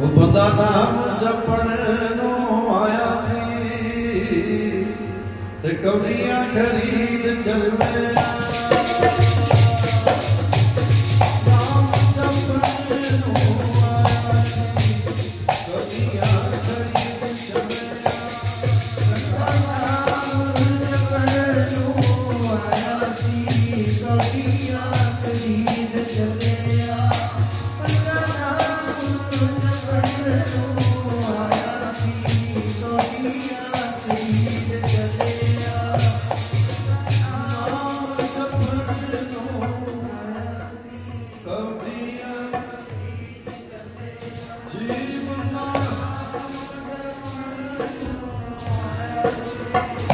ਉਹ ਬੰਦਾ ਨਾਮ ਜਪਣ ਨੂੰ ਆਇਆ ਸੀ। ਤੇ ਕੌਡੀਆਂ ਖਰੀਦ ਚੱਲ